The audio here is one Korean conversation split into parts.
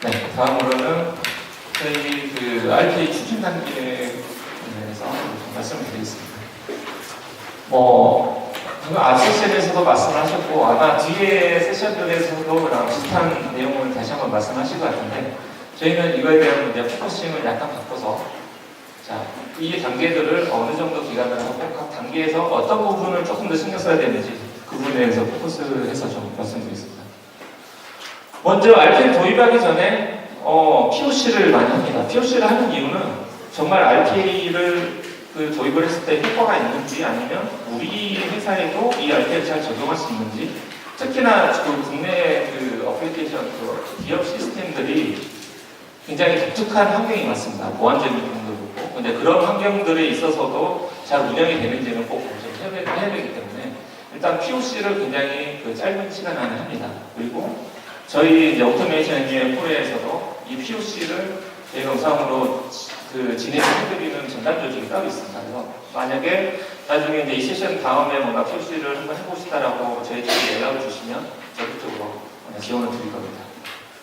네, 다음으로는 저희 그 RPA 추진 단계에 관련해서 말씀을 드리겠습니다. 뭐, 방금 앞 세션에서도 말씀을 하셨고, 아마 뒤에 세션들에서도 그랑 비슷한 내용을 다시 한번 말씀하실 것 같은데, 저희는 이거에 대한 이제 포커싱을 약간 바꿔서, 자, 이 단계들을 어느 정도 기간을 하고, 각 단계에서 어떤 부분을 조금 더 신경 써야 되는지, 그 부분에 대해서 포커스해서 좀 말씀드리겠습니다. 먼저 RP를 도입하기 전에 어, POC를 많이 합니다. POC를 하는 이유는 정말 RPA를 그 도입을 했을 때 효과가 있는지 아니면 우리 회사에도 이 RPA를 잘 적용할 수 있는지 특히나 그 국내 그 어플리케이션 그 기업 시스템들이 굉장히 독특한 환경이 많습니다. 보안적인 부분도 그렇고 근데 그런 환경들에 있어서도 잘 운영이 되는지는 꼭 검증해야 해야 되기 때문에 일단 POC를 굉장히 그 짧은 시간 안에 합니다. 그리고 저희 이제 오토메이션 엔지니어 프로에서도 이 POC를 저희가 우상으로 그 진행해드리는 전담 조직이 따로 있습니다. 그래서 만약에 나중에 이제 이 세션 다음에 뭔가 POC를 한번 해보시다라고 저희들이 연락을 주시면 적극적으로 지원을 드릴 겁니다.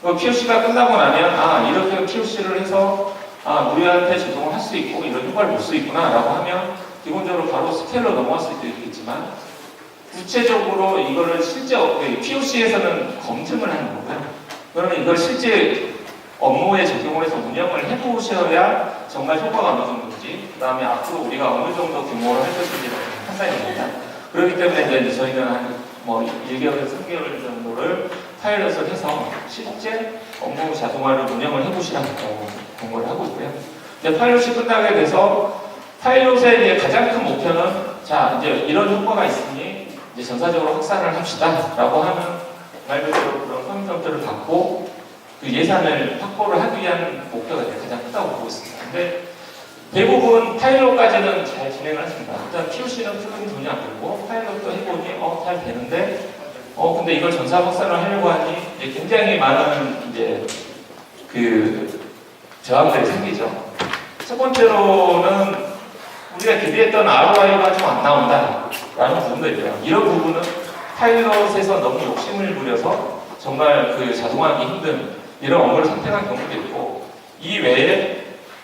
그 POC가 끝나고 나면 아 이렇게 POC를 해서 아 우리한테 적용을 할 수 있고 이런 효과를 볼 수 있구나라고 하면 기본적으로 바로 스케일로 넘어갈 수도 있겠지만 구체적으로 이거를 실제 POC에서는 검증을 하는 거고요. 그러면 이걸 실제 업무에 적용을 해서 운영을 해보셔야 정말 효과가 어느 정도인지, 그 다음에 앞으로 우리가 어느 정도 규모로 할 것인지 판단이 됩니다. 그렇기 때문에 이제 저희는 한 뭐 1개월에서 3개월 정도를 파일럿을 해서 실제 업무 자동화를 운영을 해보시라고 공고를 하고 있고요. 이제 파일럿이 끝나게 돼서 파일럿의 가장 큰 목표는 자 이제 이런 효과가 있으니 이제 전사적으로 확산을 합시다라고 하는 말 그대로 그런 컨설트를 받고 그 예산을 확보를 하기 위한 목표가 가장 크다고 보고 있습니다. 근데 대부분 파일럿까지는 잘 진행을 했습니다. 일단 POC는 크게 돈이 안 들고 파일럿도 해보니 어 잘 되는데 어 근데 이걸 전사 확산을 하려고 하니 이제 굉장히 많은 이제 그 저항들이 생기죠. 첫 번째로는 우리가 기대했던 ROI가 좀 안 나온다 라는 부분도 있고요. 이런 부분은 파일럿에서 너무 욕심을 부려서 정말 그 자동화하기 힘든 이런 업무를 선택한 경우도 있고 이 외에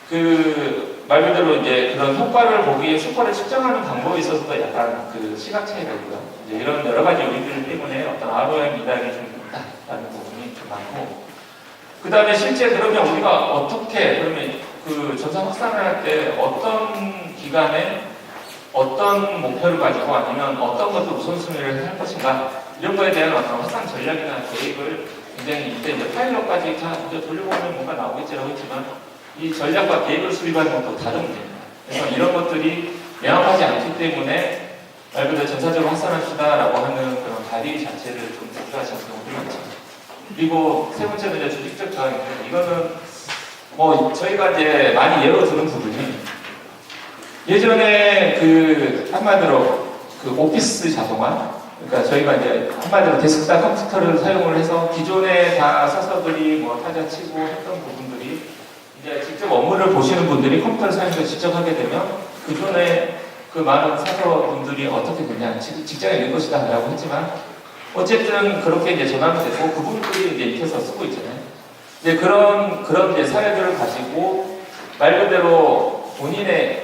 그 말 그대로 이제 그런 효과를 보기 위해 효과를 측정하는 방법에 있어서도 약간 그 시각 차이가 있고요. 이제 이런 여러 가지 요인들 때문에 어떤 ROI 미달이 좀 있다라는 부분이 좀 많고 그 다음에 실제 그러면 우리가 어떻게 그러면 그 전산 확산을 할 때 어떤 기간에 어떤 목표를 가지고 아니면 어떤 것을 우선순위를 할 것인가 이런 거에 대한 어떤 확산 전략이나 계획을 굉장히 이때 이제 파일럿까지 다 이제 돌려보면 뭔가 나오겠지라고 했지만 이 전략과 계획을 수립하는 것도 다른 문제입니다. 그래서 이런 것들이 명확하지 않기 때문에 말 그대로 전사적으로 확산합시다라고 하는 그런 다리 자체를 좀 부조하시는 경우도 많죠. 그리고 세 번째는 이제 조직적 저항인데 이거는 뭐 저희가 이제 많이 예로 드는 부분이 예전에 그 한마디로 그 오피스 자동화 그러니까 저희가 이제 한마디로 데스크탑 컴퓨터를 사용을 해서 기존에 다 사서들이 뭐 타자 치고 했던 부분들이 이제 직접 업무를 보시는 분들이 컴퓨터를 사용해서 직접 하게 되면 그 전에 그 많은 사서분들이 어떻게 되냐 직- 직장에 있는 것이다 라고 했지만 어쨌든 그렇게 이제 전환이 되고 그분들이 이제 익혀서 쓰고 있잖아요. 이제 그런 그런 이제 사례들을 가지고 말 그대로 본인의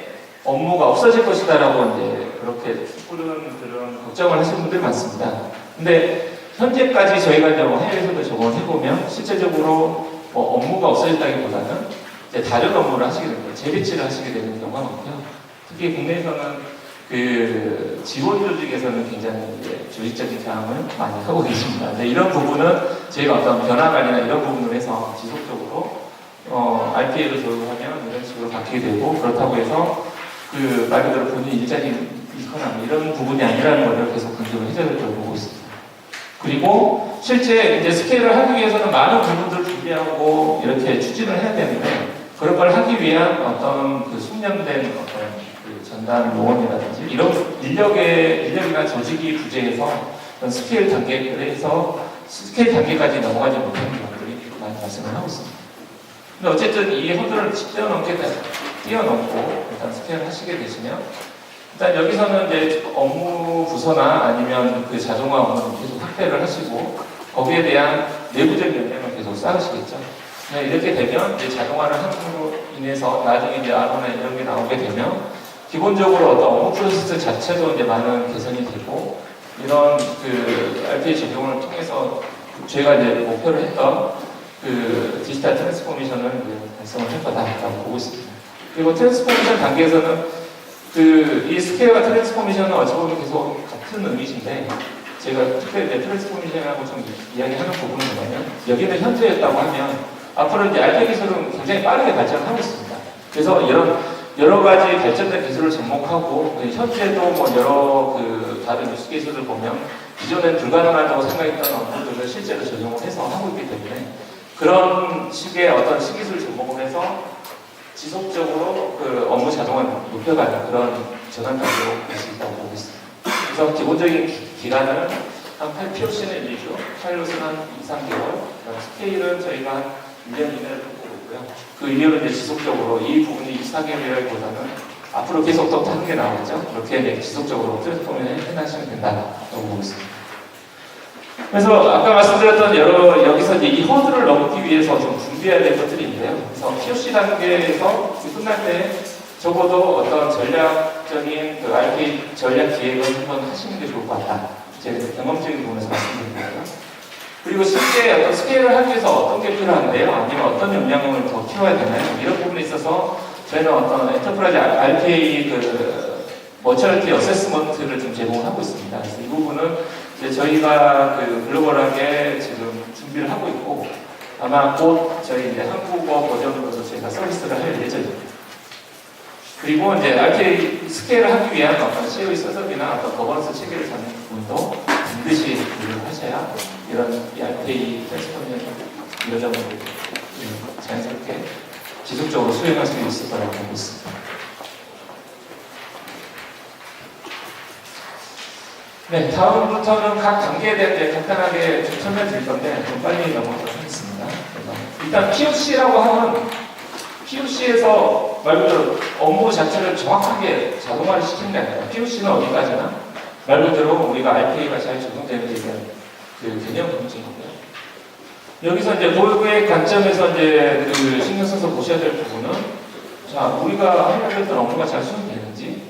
업무가 없어질 것이다라고 이제 그렇게 섣부른 그런 걱정을 하시는 분들이 많습니다. 근데 현재까지 저희가 이제 뭐 해외에서도 적용을 해보면 실제적으로 뭐 업무가 없어졌다기보다는 이제 다른 업무를 하시게 됩니다. 재배치를 하시게 되는 경우가 많고요. 특히 국내에서는 그 지원 조직에서는 굉장히 이제 조직적인 경험을 많이 하고 계십니다. 근데 이런 부분은 저희가 어떤 변화 관리나 이런 부분을 해서 지속적으로 어, RPA를 적용하면 이런 식으로 바뀌게 되고 그렇다고 해서 그 말 그대로 본인 일자리 잃거나 뭐 이런 부분이 아니라는 것을 계속 강조를 해줘야 될 거라고 보고 있습니다. 그리고 실제 이제 스케일을 하기 위해서는 많은 부분들을 준비하고 이렇게 추진을 해야 되는데 그런 걸 하기 위한 어떤 그 숙련된 어떤 그 전담 요원이라든지 이런 인력의 인력이나 조직이 부재해서 스케일 단계에서 스케일 단계까지 넘어가지 못하는 경우들이 많이 발생을 하고 있습니다. 근데 어쨌든 이 허들을 뛰어넘게 되- 뛰어넘고 일단 스케일을 하시게 되시면 일단 여기서는 이제 업무 부서나 아니면 그 자동화 업무를 계속 확대를 하시고 거기에 대한 내부적인 역량을 계속 쌓으시겠죠. 네, 이렇게 되면 이제 자동화를 함으로 인해서 나중에 이제 아로나 이런 게 나오게 되면 기본적으로 어떤 업무 프로세스 자체도 이제 많은 개선이 되고 이런 그 RPA 적용을 통해서 저희가 이제 목표를 했던 그 디지털 트랜스포메이션을 달성을 할 거다라고 보고 있습니다. 그리고 트랜스포메이션 단계에서는 그 이 스케일과 트랜스포메이션은 어찌 보면 계속 같은 의미인데 제가 특별히 이제 트랜스포메이션하고 좀 이야기하는 부분은 뭐냐면 여기는 현재였다고 하면 앞으로 이제 RPA 기술은 굉장히 빠르게 발전하고 있습니다. 그래서 이런 여러 가지 발전된 기술을 접목하고 그 현재도 뭐 여러 그 다른 뉴스 기술을 보면 기존엔 불가능하다고 생각했던 업무들을 실제로 적용을 해서 하고 있기 때문에 그런 식의 어떤 신기술 접목을 해서 지속적으로 그 업무 자동화를 높여가는 그런 전환까지로 갈 수 있다고 보고 있습니다. 그래서 기본적인 기- 기간은 한 8, POC는 1주, 파일럿은 한 2, 3개월, 스케일은 저희가 한 1년 이내를 보고 있고요. 그 이후로 이제 지속적으로 이 부분이 2, 4개월보다는 앞으로 계속 더 하는 게 나오겠죠. 그렇게 지속적으로 플랫폼에 해나시면 된다고 보고 있습니다. 그래서 아까 말씀드렸던 여러 여기서 이 허들을 넘기 위해서 좀 준비해야 될 것들이 있는데요. 그래서 POC 단계에서 끝날 때 적어도 어떤 전략적인 그 RP 전략 기획을 한번 하시는 게 좋을 것 같다. 이제 경험적인 부분에서 말씀드린 거고요. 그리고 실제 어떤 스케일을 하기 위해서 어떤 게 필요한데요? 아니면 어떤 역량을 더 키워야 되나요? 이런 부분에 있어서 저희는 어떤 엔터프라이즈 RPA 그 머처리티 어세스먼트를 좀 제공하고 있습니다. 그래서 이 부분은 이제 저희가 그 글로벌하게 지금 준비를 하고 있고 아마 곧 저희 이제 한국어 버전으로도 저희가 서비스를 할 예정입니다. 그리고 이제 RTA 스케일을 하기 위한 어떤 COE 서적이나 어떤 거버넌스 체계를 잡는 부분도 반드시 공부를 하셔야 이런 이 RTA 트랜스포메이션 여정을 자연스럽게 지속적으로 수행할 수 있을 거라고 보고 있습니다. 네, 다음부터는 각 단계에 대해 이제 간단하게 좀 설명 드릴 건데 좀 빨리 넘어가도록 하겠습니다. 일단 POC라고 하면 POC에서 말 그대로 업무 자체를 정확하게 자동화를 시키는 게 아니라 POC는 어디까지나 말 그대로 우리가 RPA가 잘 적용되는지에 대한 그 개념 검증이고요. 여기서 이제 고객의 관점에서 이제 그 신경 써서 보셔야 될 부분은 자 우리가 하려고 했던 업무가 잘 수행되는지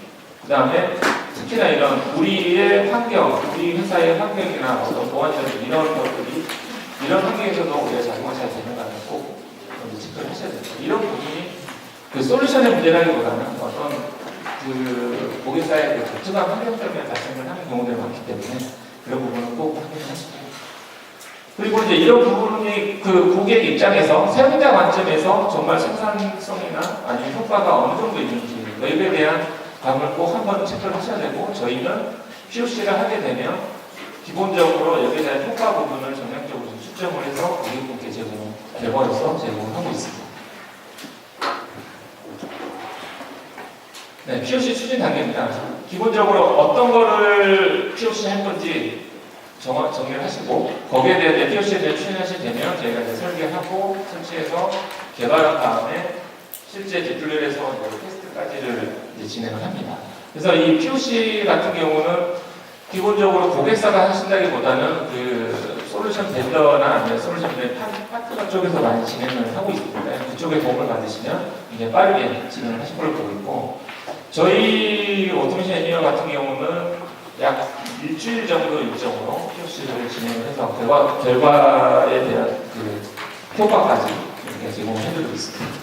그 다음에 특히나 이런 우리의 환경, 우리 회사의 환경이나 어떤 보안이라든지 이런 것들이 이런 환경에서도 우리가 자동화 잘 되는가를 꼭 체크를 하셔야 됩니다. 이런 부분이 그 솔루션의 문제라기보다는 어떤 그 고객사의 그 독특한 환경 때문에 발생을 하는 경우들이 많기 때문에 그런 부분은 꼭 확인하시고 그리고 이제 이런 부분이 그 고객 입장에서 사용자 관점에서 정말 생산성이나 아니면 효과가 어느 정도 있는지 웹에 대한 감을 꼭 한번 체크를 하셔야 되고 저희는 POC를 하게 되면 기본적으로 여기에 대한 효과 부분을 전략적으로 좀 수정을 해서 고객분께 제공, 개발해서 제공을 하고 있습니다. 네, POC 추진 단계입니다. 기본적으로 어떤 거를 POC 할 건지 정, 정리를 하시고 거기에 이제 POC에 대해 추진하시게 되면 저희가 이제 설계하고 설치해서 개발한 다음에 실제 디플레이에서 테스트 까지를 이제 진행을 합니다. 그래서 이 POC 같은 경우는 기본적으로 고객사가 하신다기보다는 그 솔루션 벤더나 아니면 솔루션 벤 파트너 쪽에서 많이 진행을 하고 있습니다. 그쪽에 도움을 받으시면 이제 빠르게 진행을 하실 걸로 보고 있고 저희 오토메이션 엔지니어 같은 경우는 약 일주일 정도 일정으로 POC를 진행을 해서 결과, 결과에 대한 그 효과까지 이렇게 제공을 해드리고 있습니다.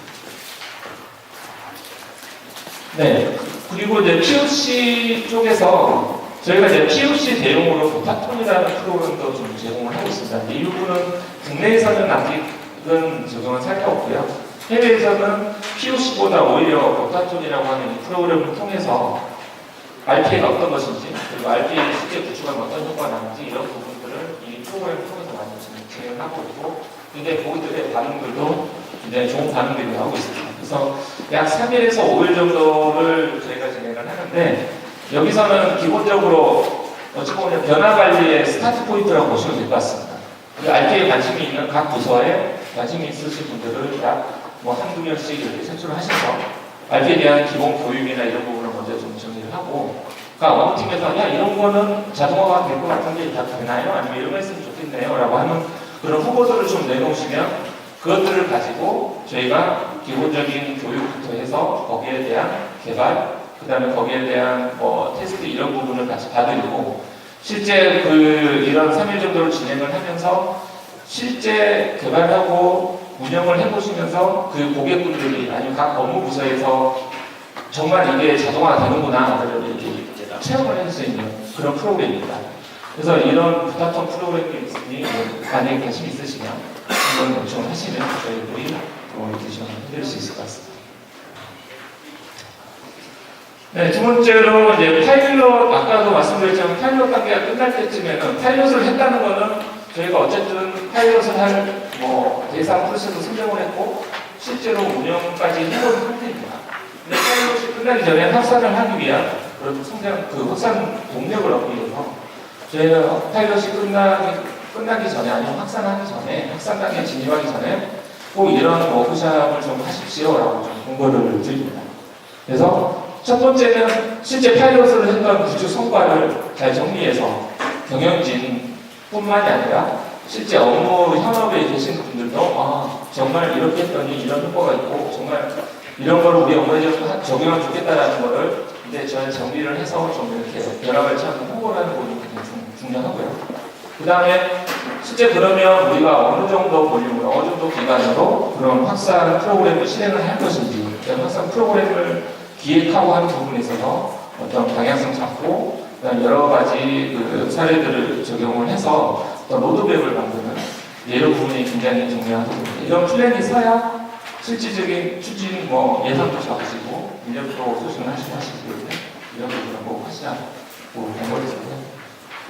네. 그리고 이제 POC 쪽에서 저희가 이제 POC 대용으로 보타톤이라는 프로그램도 좀 제공을 하고 있습니다. 이 부분은 국내에서는 아직은 적용을 살펴봤고요. 해외에서는 POC보다 오히려 보타톤이라고 하는 이 프로그램을 통해서 RPA가 어떤 것인지 그리고 RPA를 실제 구축하면 어떤 효과가 나는지 이런 부분들을 이 프로그램을 통해서 많이 지금 진행을 하고 있고 굉장히 고객들의 반응들도 굉장히 좋은 반응들이 나오고 있습니다. 그래서 약 3일에서 5일 정도를 저희가 진행을 하는데 여기서는 기본적으로 어찌 보면 변화 관리의 스타트 포인트라고 보시면 될 것 같습니다. 그 RPA에 관심이 있는 각 부서에 관심이 있으신 분들을 약뭐 한두 명씩 이렇게 선출을 하셔서 RPA에 대한 기본 교육이나 이런 부분을 먼저 좀 정리를 하고 그러니까 어느 팀에서 야 이런 거는 자동화가 될 것 같은데 다 되나요? 아니면 이런 거 했으면 좋겠네요 라고 하는 그런 후보들을 좀 내놓으시면 그것들을 가지고 저희가 기본적인 교육부터 해서 거기에 대한 개발, 그 다음에 거기에 대한 뭐 테스트 이런 부분을 같이 봐드리고 실제 그 이런 3일 정도를 진행을 하면서 실제 개발하고 운영을 해보시면서 그 고객분들이 아니면 각 업무 부서에서 정말 이게 자동화 되는구나를 이렇게 체험을 할 수 있는 그런 프로그램입니다. 그래서 이런 부탁성 프로그램이 있으니 뭐 만약에 관심 있으시면 한번 요청을 하시면 저희들이 도움을 주시면 해드릴 수 있을 것 같습니다. 네, 두 번째로 이제 파일럿, 아까도 말씀드렸지만 파일럿 단계가 끝날 때쯤에는 파일럿을 했다는 거는 저희가 어쨌든 파일럿을 할 뭐 대상 프로세스 선정을 했고 실제로 운영까지 해본 상태입니다. 근데 파일럿이 끝나기 전에 확산을 하기 위한 그런 성장, 그 확산 동력을 얻기 위해서 저희는 파일럿이 끝나기, 끝나기 전에 아니면 확산하기 전에 확산 단계에 진입하기 전에 꼭 이런 워크샵을 좀 하십시오라고 좀 공고를 드립니다. 그래서 첫 번째는 실제 파일럿을 했던 구조 성과를 잘 정리해서 경영진뿐만이 아니라 실제 업무 현업에 계신 분들도 아 정말 이렇게 했더니 이런 효과가 있고 정말 이런 걸 우리 업무에 좀 적용하면 좋겠다라는 거를 이제 저희 정리를 해서 좀 이렇게 결합을 찾고 홍보를 하는 부분이 굉장히 중- 중요하고요. 그 다음에 실제 그러면 우리가 어느 정도 볼륨으로 어느 정도 기간으로 그런 확산 프로그램을 실행을 할 것인지 확산 프로그램을 기획하고 하는 부분에 있어서 어떤 방향성 잡고 여러 가지 그 사례들을 적용을 해서 어떤 로드맵을 만드는 이런 부분이 굉장히 중요하거든요. 이런 플랜이 서야 실질적인 추진 뭐 예산도 잡으시고 인력도 소싱을 하시고 하시거든요. 이런 부분을 꼭 하시라고 공부했습니다.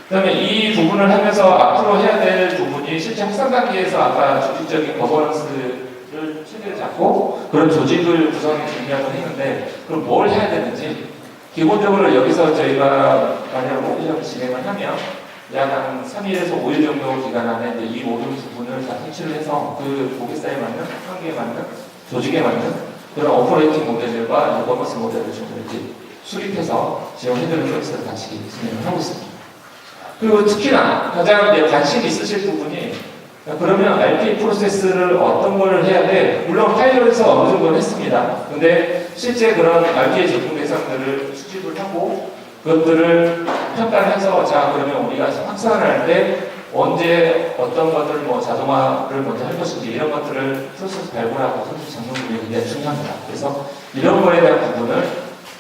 그다음에 이 부분을 하면서 앞으로 해야 될 부분이 실제 확산 단계에서 아까 조직적인 거버넌스를 체계를 잡고 그런 조직을 구성해 준비하고 했는데 그럼 뭘 해야 되는지 기본적으로 여기서 저희가 만약 모의를 진행을 하면 약한 3일에서 5일 정도 기간 안에 이제 이 모든 부분을 다 터치를 해서 그 고객사에 맞는 한계에 맞는 조직에 맞는 그런 오퍼레이팅 모델과 거버넌스 모델을 좀 이렇게 수립해서 지원해드리는 서비스를 같이 진행을 하고 있습니다. 그리고 특히나 가장 이제 관심 있으실 부분이 그러면 RPA 프로세스를 어떤 걸 해야 돼? 물론 파일럿에서 어느 정도는 했습니다. 근데 실제 그런 RPA 제품 대상들을 수집을 하고 그것들을 평가를 해서 자 그러면 우리가 확산을 할 때 언제 어떤 것들 뭐 자동화를 먼저 할 것인지 이런 것들을 프로세스 발굴하고 선수 부분이 굉장히 중요합니다. 그래서 이런 거에 대한 부분을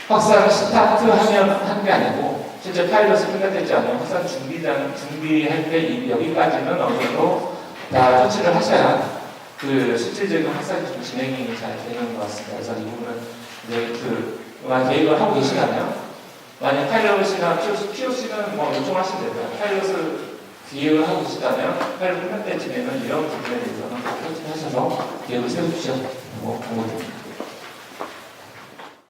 확산 스타트하면 하는 게 아니고 실제 파일럿이 끝났지 않으면 확산 준비장 준비할 때 이- 여기까지는 어느 정도 다 터치를 하셔야 그 실질적인 좀 진행이 잘 되는 것 같습니다. 그래서 이 부분은 이제 그 계획을 하고 계시다면 만약 파일럿이나 POC, POC는 뭐 요청하시면 됩니다. 파일럿을 기획을 하고 계시다면 파일럿 끝날 때쯤에는 이런 부분에 대해서는 꼭 터치하셔서 계획을 세워주시라고 공고드립니다.